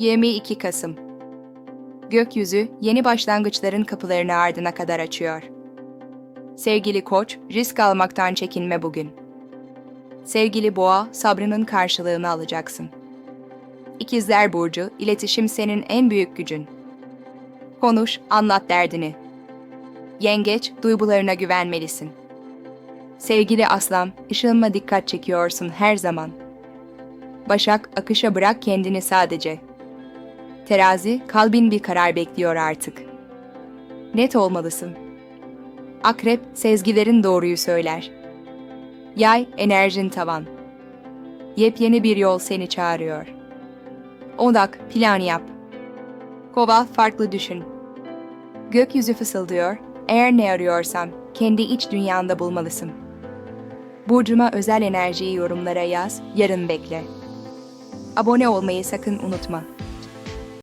22 Kasım Gökyüzü yeni başlangıçların kapılarını ardına kadar açıyor. Sevgili Koç, risk almaktan çekinme bugün. Sevgili Boğa, sabrının karşılığını alacaksın. İkizler Burcu, iletişim senin en büyük gücün. Konuş, anlat derdini. Yengeç, duygularına güvenmelisin. Sevgili Aslan, ışığınla dikkat çekiyorsun her zaman. Başak, akışa bırak kendini sadece. Terazi, kalbin bir karar bekliyor artık. Net olmalısın. Akrep, sezgilerin doğruyu söyler. Yay, enerjin tavan. Yepyeni bir yol seni çağırıyor. Odak, plan yap. Kova, farklı düşün. Gökyüzü fısıldıyor, eğer ne arıyorsan kendi iç dünyanda bulmalısın. Burcuma özel enerjiyi yorumlara yaz, yarın bekle. Abone olmayı sakın unutma.